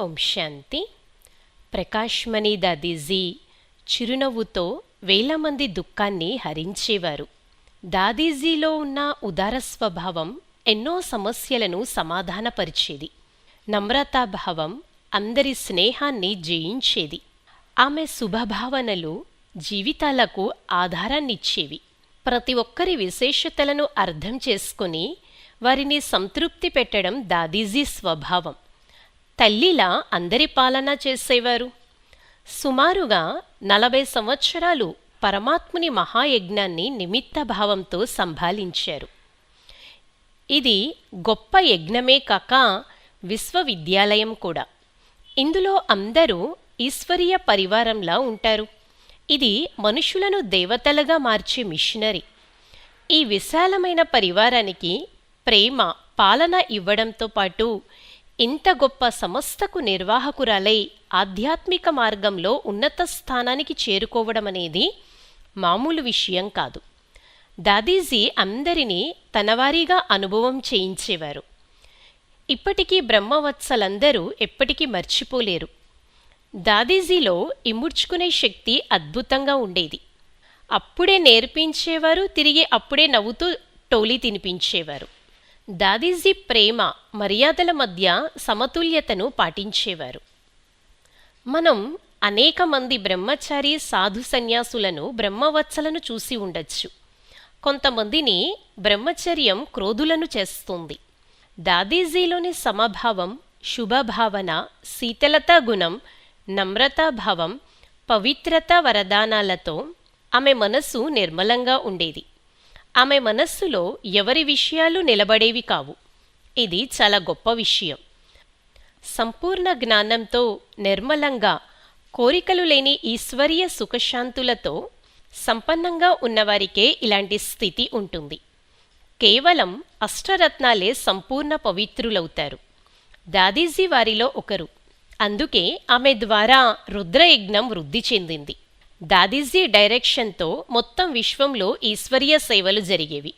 ఓం శాంతి. ప్రకాష్మణి దాదీజీ చిరునవ్వుతో వేల మంది దుఃఖాన్ని హరించేవారు. దాదీజీలో ఉన్న ఉదార స్వభావం ఎన్నో సమస్యలను సమాధానపరిచేది. నమ్రతాభావం అందరి స్నేహాన్ని జయించేది. ఆమె శుభభావనలు జీవితాలకు ఆధారాన్నిచ్చేవి. ప్రతి ఒక్కరి విశేషతలను అర్థం చేసుకుని వారిని సంతృప్తి పెట్టడం దాదీజీ స్వభావం. తల్లిలా అందరి పాలన చేసేవారు. సుమారుగా నలభై సంవత్సరాలు పరమాత్ముని మహాయజ్ఞాన్ని నిమిత్త భావంతో సంభాలించారు. ఇది గొప్ప యజ్ఞమే కాక విశ్వవిద్యాలయం కూడా. ఇందులో అందరూ ఈశ్వరీయ పరివారంలా ఉంటారు. ఇది మనుషులను దేవతలుగా మార్చే మిషనరీ. ఈ విశాలమైన పరివారానికి ప్రేమ పాలన ఇవ్వడంతో పాటు ఇంత గొప్ప సంస్థకు నిర్వాహకురాలై ఆధ్యాత్మిక మార్గంలో ఉన్నత స్థానానికి చేరుకోవడం అనేది మామూలు విషయం కాదు. దాదీజీ అందరినీ తనవారీగా అనుభవం చేయించేవారు. ఇప్పటికీ బ్రహ్మవత్సలందరూ ఎప్పటికీ మర్చిపోలేరు. దాదీజీలో ఇముడ్చుకునే శక్తి అద్భుతంగా ఉండేది. అప్పుడే నేర్పించేవారు తిరిగి అప్పుడే నవ్వుతూ టోలీ తినిపించేవారు. దాదీజీ ప్రేమ మర్యాదల మధ్య సమతుల్యతను పాటించేవారు. మనం అనేక మంది బ్రహ్మచారి సాధు సన్యాసులను బ్రహ్మవత్సలను చూసి ఉండొచ్చు. కొంతమందిని బ్రహ్మచర్యం క్రోధులను చేస్తుంది. దాదీజీలోని సమభావం శుభభావన శీతలత గుణం నమ్రతాభావం పవిత్రత వరదానాలతో ఆమె మనస్సు నిర్మలంగా ఉండేది. ఆమె మనస్సులో ఎవరి విషయాలు నిలబడేవి కావు. ఇది చాలా గొప్ప విషయం. సంపూర్ణ జ్ఞానంతో నిర్మలంగా కోరికలు లేని ఈశ్వరీయ సుఖశాంతులతో సంపన్నంగా ఉన్నవారికే ఇలాంటి స్థితి ఉంటుంది. కేవలం అష్టరత్నాలే సంపూర్ణ పవిత్రులవుతారు. దాదీజీ వారిలో ఒకరు. అందుకే ఆమె ద్వారా రుద్రయజ్ఞం వృద్ధి చెందింది. దాదీజీ డైరెక్షన్తో మొత్తం విశ్వంలో ఈశ్వరీయ సేవలు జరిగేవి.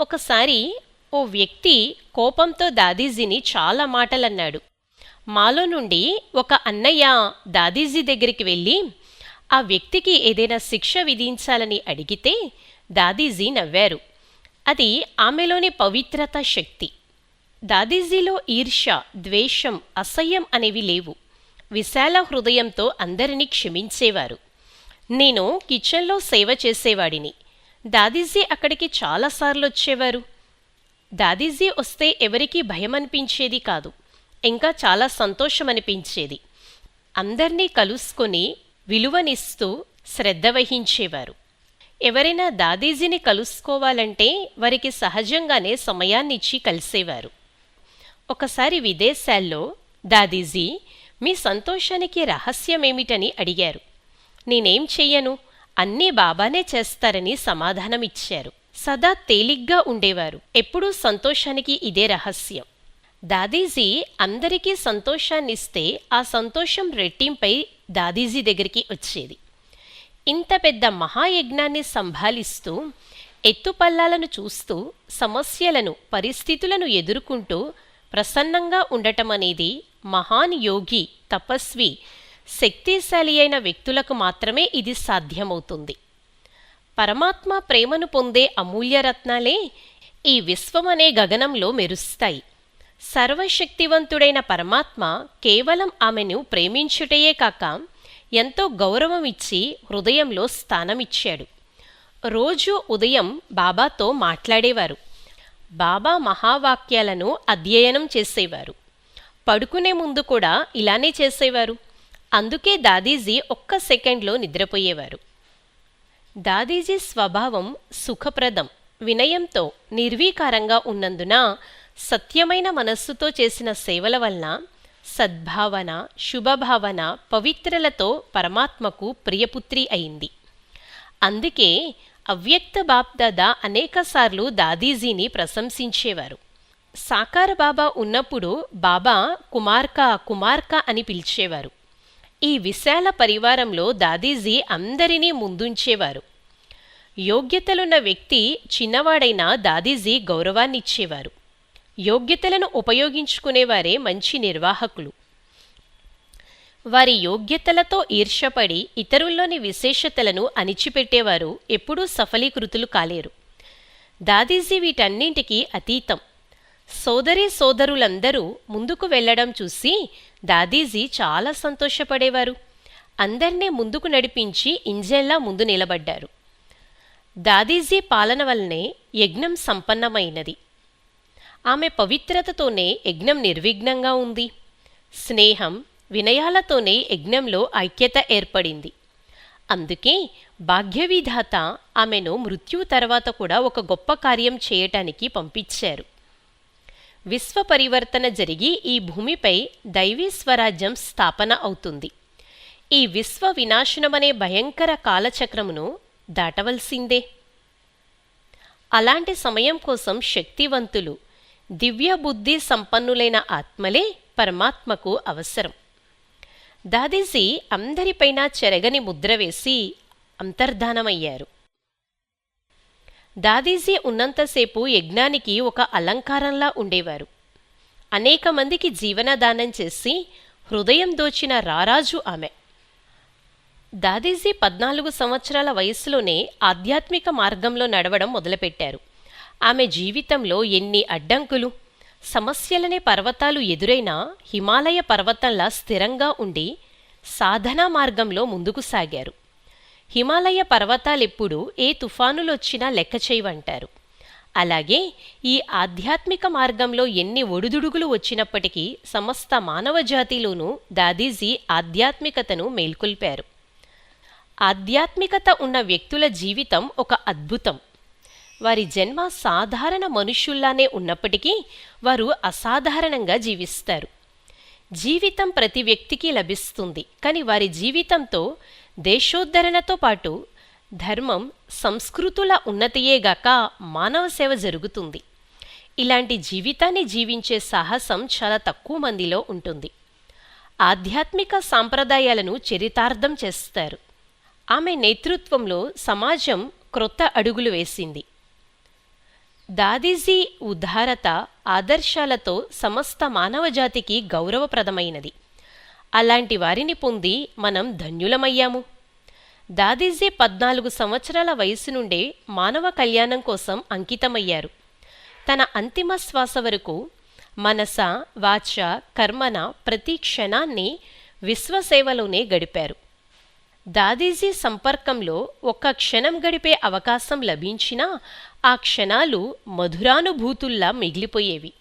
ఒకసారి ఓ వ్యక్తి కోపంతో దాదీజీని చాలా మాటలన్నాడు. మాలో నుండి ఒక అన్నయ్య దాదీజీ దగ్గరికి వెళ్ళి ఆ వ్యక్తికి ఏదైనా శిక్ష విధించాలని అడిగితే దాదీజీ నవ్వారు. అది ఆమెలోని పవిత్రత శక్తి. దాదీజీలో ఈర్ష ద్వేషం అసహ్యం అనేవి లేవు. విశాల హృదయంతో అందరినీ క్షమించేవారు. నేను కిచెన్లో సేవ చేసేవాడిని. దాదీజీ అక్కడికి చాలాసార్లు వచ్చేవారు దాదీజీ వస్తే ఎవరికీ భయం అనిపించేది కాదు. ఇంకా చాలా సంతోషం అనిపించేది అందర్నీ కలుసుకొని విలువనిస్తూ శ్రద్ధ వహించేవారు. ఎవరైనా దాదీజీని కలుసుకోవాలంటే వారికి సహజంగానే సమయాన్నిచ్చి కలిసేవారు. ఒకసారి విదేశాల్లో దాదీజీ మీ సంతోషానికి రహస్యమేమిటని అడిగారు. నేనేం చెయ్యను? అన్నీ బాబానే చేస్తారని సమాధానమిచ్చారు. సదా తేలిగ్గా ఉండేవారు. ఎప్పుడూ సంతోషానికి ఇదే రహస్యం. దాదీజీ అందరికీ సంతోషాన్నిస్తే ఆ సంతోషం రెట్టింపై దాదీజీ దగ్గరికి వచ్చేది. ఇంత పెద్ద మహాయజ్ఞాన్ని సంభాలిస్తూ ఎత్తుపల్లాలను చూస్తూ సమస్యలను పరిస్థితులను ఎదుర్కొంటూ ప్రసన్నంగా ఉండటం అనేది మహాన్ యోగి తపస్వి శక్తిశాలి అయిన వ్యక్తులకు మాత్రమే ఇది సాధ్యమవుతుంది. పరమాత్మ ప్రేమను పొందే అమూల్యరత్నాలే ఈ విశ్వమనే గగనంలో మెరుస్తాయి. సర్వశక్తివంతుడైన పరమాత్మ కేవలం ఆమెను ప్రేమించుటయే కాక ఎంతో గౌరవం ఇచ్చి హృదయంలో స్థానమిచ్చాడు. రోజు ఉదయం బాబాతో మాట్లాడేవారు. బాబా మహావాక్యాలను అధ్యయనం చేసేవారు. పడుకునే ముందు కూడా ఇలానే చేసేవారు. అందుకే దాదీజీ ఒక్క సెకండ్లో నిద్రపోయేవారు. దాదీజీ స్వభావం సుఖప్రదం వినయంతో నిర్వీకారంగా ఉన్నందున సత్యమైన మనస్సుతో చేసిన సేవల వలన సద్భావన శుభభావన పవిత్రలతో పరమాత్మకు ప్రియపుత్రి అయింది. అందుకే అవ్యక్త బాప్దాదా అనేకసార్లు దాదీజీని ప్రశంసించేవారు. సాకార బాబా ఉన్నప్పుడు బాబా కుమార్క కుమార్క అని పిలిచేవారు. ఈ విశాల పరివారంలో దాదీజీ అందరినీ ముందుంచేవారు. యోగ్యతలున్న వ్యక్తి చిన్నవాడైన దాదీజీ గౌరవాన్నిచ్చేవారు. యోగ్యతలను ఉపయోగించుకునేవారే మంచి నిర్వాహకులు. వారి యోగ్యతలతో ఈర్షపడి ఇతరుల్లోని విశేషతలను అణిచిపెట్టేవారు ఎప్పుడూ సఫలీకృతులు కాలేరు. దాదీజీ వీటన్నింటికీ అతీతం. సోదరి సోదరులందరూ ముందుకు వెళ్ళడం చూసి దాదీజీ చాలా సంతోషపడేవారు. అందర్నీ ముందుకు నడిపించి ఇంజన్లా ముందు నిలబడ్డారు. దాదీజీ పాలన వల్లనే యజ్ఞం సంపన్నమైనది. ఆమె పవిత్రతతోనే యజ్ఞం నిర్విఘ్నంగా ఉంది. స్నేహం వినయాలతోనే యజ్ఞంలో ఐక్యత ఏర్పడింది. అందుకే భాగ్యవిధాత ఆమెను మృత్యు తర్వాత కూడా ఒక గొప్ప కార్యం చేయటానికి పంపించారు. విశ్వ పరివర్తన జరిగి ఈ భూమిపై దైవీ స్వరాజ్యం స్థాపన అవుతుంది. ఈ విశ్వ వినాశనమనే భయంకర కాలచక్రమును దాటవలసిందే. అలాంటి సమయం కోసం శక్తివంతులు దివ్య బుద్ధి సంపన్నులైన ఆత్మలే పరమాత్మకు అవసరం. దాదీజీ అందరిపైన చెరగని ముద్ర వేసి అంతర్ధానమయ్యారు. దాదీజీ ఉన్నంతసేపు యజ్ఞానికి ఒక అలంకారంలా ఉండేవారు. అనేక మందికి జీవనదానం చేసి హృదయం దోచిన రారాజు ఆమె. దాదీజీ పద్నాలుగు సంవత్సరాల వయస్సులోనే ఆధ్యాత్మిక మార్గంలో నడవడం మొదలుపెట్టారు. ఆమె జీవితంలో ఎన్ని అడ్డంకులు సమస్యలనే పర్వతాలు ఎదురైనా హిమాలయ పర్వతంలా స్థిరంగా ఉండి సాధనా మార్గంలో ముందుకు సాగారు. హిమాలయ పర్వతాలెప్పుడు ఏ తుఫానులొచ్చినా లెక్క చేయవంటారు. అలాగే ఈ ఆధ్యాత్మిక మార్గంలో ఎన్ని ఒడుదుడుగులు వచ్చినప్పటికీ సమస్త మానవ జాతిలోనూ దాదీజీ ఆధ్యాత్మికతను మేల్కొల్పారు. ఆధ్యాత్మికత ఉన్న వ్యక్తుల జీవితం ఒక అద్భుతం. వారి జన్మ సాధారణ మనుష్యుల్లానే ఉన్నప్పటికీ వారు అసాధారణంగా జీవిస్తారు. జీవితం ప్రతి వ్యక్తికి లభిస్తుంది కానీ వారి జీవితంతో దేశోద్ధరణతో పాటు ధర్మం సంస్కృతుల ఉన్నతియేగాక మానవ సేవ జరుగుతుంది. ఇలాంటి జీవితాన్ని జీవించే సాహసం చాలా తక్కువ మందిలో ఉంటుంది. ఆధ్యాత్మిక సాంప్రదాయాలను చరితార్థం చేస్తారు. ఆమె నేతృత్వంలో సమాజం క్రొత్త అడుగులు వేసింది. దాదీజీ ఉదారత ఆదర్శాలతో సమస్త మానవజాతికి గౌరవప్రదమైనది. అలాంటి వారిని పొంది మనం ధన్యులమయ్యాము. దాదీజీ పద్నాలుగు సంవత్సరాల వయసు నుండే మానవ కళ్యాణం కోసం అంకితమయ్యారు. తన అంతిమ శ్వాస వరకు మనస వాచ కర్మన ప్రతి క్షణాన్ని విశ్వసేవలోనే గడిపారు. దాదీజీ సంపర్కంలో ఒక్క క్షణం గడిపే అవకాశం లభించినా ఆ క్షణాలు మధురానుభూతుల్లా మిగిలిపోయేవి.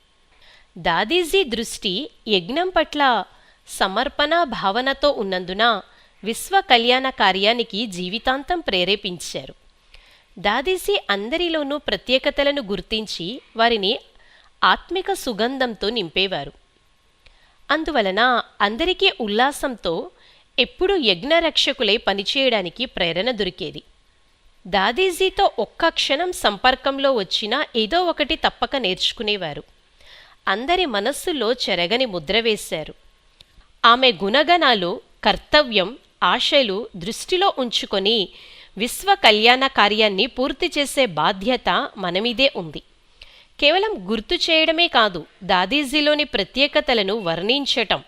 దాదీజీ దృష్టి యజ్ఞం పట్ల సమర్పణ భావనతో ఉన్నందున విశ్వ కళ్యాణ కార్యానికి జీవితాంతం ప్రేరేపించారు. దాదీజీ అందరిలోనూ ప్రత్యేకతలను గుర్తించి వారిని ఆత్మిక సుగంధంతో నింపేవారు. అందువలన అందరికీ ఉల్లాసంతో ఎప్పుడూ యజ్ఞరక్షకులై పనిచేయడానికి ప్రేరణ దొరికేది. దాదీజీతో ఒక్క క్షణం సంపర్కంలో వచ్చినా ఏదో ఒకటి తప్పక నేర్చుకునేవారు. అందరి మనస్సులో చెరగని ముద్ర వేశారు. ఆమె గుణగణాలు కర్తవ్యం ఆశలు దృష్టిలో ఉంచుకొని విశ్వ కళ్యాణ కార్యాన్ని పూర్తి చేసే బాధ్యత మనమిదే ఉంది. కేవలం గుర్తు చేయడమే కాదు దాదీజీలోని ప్రత్యేకతలను వర్ణించటం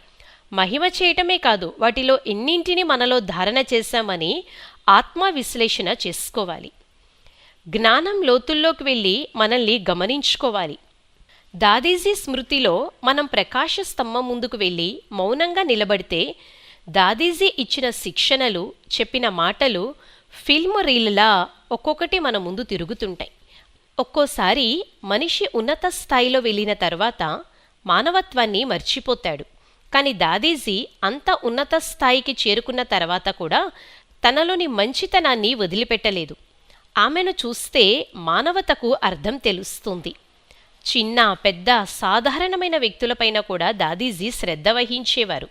మహిమ చేయటమే కాదు వాటిలో ఎన్నింటిని మనలో ధారణ చేశామని ఆత్మ విశ్లేషణ చేసుకోవాలి. జ్ఞానం లోతుల్లోకి వెళ్ళి మనల్ని గమనించుకోవాలి. దాదీజీ స్మృతిలో మనం ప్రకాశ స్తంభం ముందుకు వెళ్ళి మౌనంగా నిలబడితే దాదీజీ ఇచ్చిన శిక్షణలు చెప్పిన మాటలు ఫిల్మ్ రీల్లా ఒక్కొక్కటి మన ముందు తిరుగుతుంటాయి. ఒక్కోసారి మనిషి ఉన్నత స్థాయిలో వెళ్ళిన తర్వాత మానవత్వాన్ని మర్చిపోతాడు. కానీ దాదీజీ అంత ఉన్నత స్థాయికి చేరుకున్న తర్వాత కూడా తనలోని మంచితనాన్ని వదిలిపెట్టలేదు. ఆమెను చూస్తే మానవతకు అర్థం తెలుస్తుంది. చిన్న పెద్ద సాధారణమైన వ్యక్తులపైన కూడా దాదీజీ శ్రద్ధ వహించేవారు.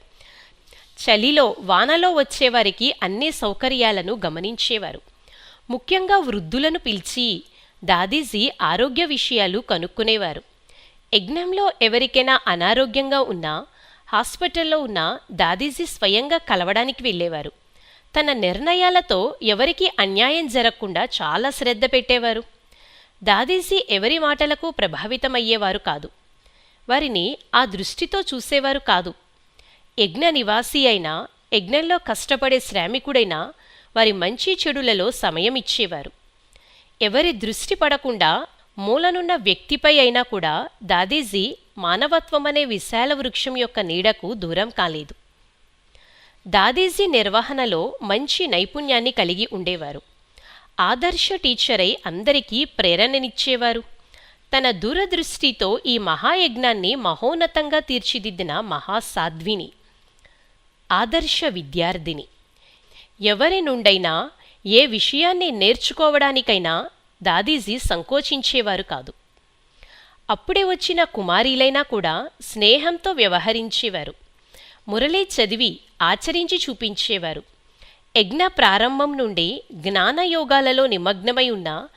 చలిలో వానలో వచ్చేవారికి అన్ని సౌకర్యాలను గమనించేవారు. ముఖ్యంగా వృద్ధులను పిలిచి దాదీజీ ఆరోగ్య విషయాలు కనుక్కునేవారు. యజ్ఞంలో ఎవరికైనా అనారోగ్యంగా ఉన్నా హాస్పిటల్లో ఉన్న దాదీజీ స్వయంగా కలవడానికి వెళ్ళేవారు. తన నిర్ణయాలతో ఎవరికీ అన్యాయం జరగకుండా చాలా శ్రద్ధ పెట్టేవారు. దాదీజీ ఎవరి మాటలకు ప్రభావితమయ్యేవారు కాదు. వారిని ఆ దృష్టితో చూసేవారు కాదు. యజ్ఞ నివాసి అయినా యజ్ఞంలో కష్టపడే శ్రామికుడైనా వారి మంచి చెడులలో సమయం ఇచ్చేవారు ఎవరి దృష్టి పడకుండా మూలనున్న వ్యక్తిపై అయినా కూడా దాదీజీ మానవత్వం అనే విశాల వృక్షం యొక్క నీడకు దూరం కాలేదు. దాదీజీ నిర్వహణలో మంచి నైపుణ్యాన్ని కలిగి ఉండేవారు. ఆదర్శ టీచరై అందరికీ ప్రేరణనిచ్చేవారు. తన దూరదృష్టితో ఈ మహాయజ్ఞాన్ని మహోన్నతంగా తీర్చిదిద్దిన మహాసాధ్విని ఆదర్శ విద్యార్థిని. ఎవరి నుండైనా ఏ విషయాన్ని నేర్చుకోవడానికైనా దాదీజీ సంకోచించేవారు కాదు. అప్పుడే వచ్చిన కుమారీలైనా కూడా స్నేహంతో వ్యవహరించేవారు. మురళి చదివి ఆచరించి చూపించేవారు. యజ్ఞ ప్రారంభం నుండి జ్ఞానయోగాలలో నిమగ్నమై ఉన్న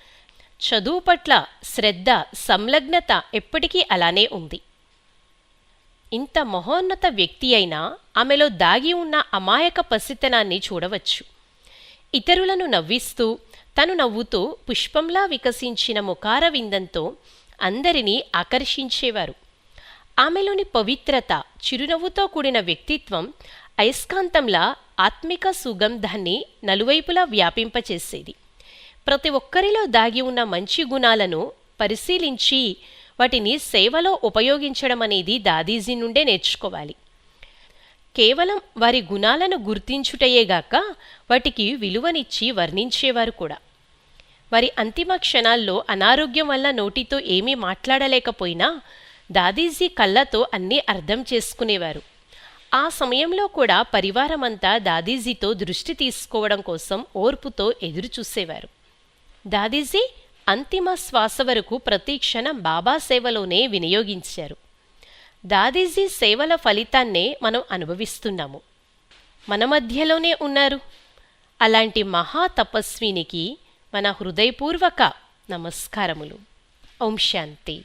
చదువు పట్ల శ్రద్ధ సంలగ్నత ఎప్పటికీ అలానే ఉంది. ఇంత మహోన్నత వ్యక్తి అయినా ఆమెలో దాగి ఉన్న అమాయక పసితనాన్ని చూడవచ్చు. ఇతరులను నవ్విస్తూ తను నవ్వుతూ పుష్పంలా వికసించిన ముఖార విందంతో అందరినీ ఆకర్షించేవారు. ఆమెలోని పవిత్రత చిరునవ్వుతో కూడిన వ్యక్తిత్వం అయస్కాంతంలా ఆత్మిక సుగంధాన్ని నలువైపులా వ్యాపింపచేసేది. ప్రతి ఒక్కరిలో దాగి ఉన్న మంచి గుణాలను పరిశీలించి వాటిని సేవలో ఉపయోగించడం అనేది దాదీజీ నుండే నేర్చుకోవాలి. కేవలం వారి గుణాలను గుర్తించుటయేగాక వాటికి విలువనిచ్చి వర్ణించేవారు కూడా. వారి అంతిమ క్షణాల్లో అనారోగ్యం వల్ల నోటితో ఏమీ మాట్లాడలేకపోయినా దాదీజీ కళ్ళతో అన్నీ అర్థం చేసుకునేవారు. ఆ సమయంలో కూడా పరివారమంతా దాదీజీతో దృష్టి తీసుకోవడం కోసం ఓర్పుతో ఎదురుచూసేవారు. దాదీజీ అంతిమ శ్వాస వరకు ప్రతిక్షణం బాబా సేవలోనే వినియోగించారు. దాదీజీ సేవల ఫలితాన్నే మనం అనుభవిస్తున్నాము. మన మధ్యలోనే ఉన్నారు. అలాంటి మహా తపస్వినికి మన హృదయపూర్వక నమస్కారములు. ఓం శాంతి.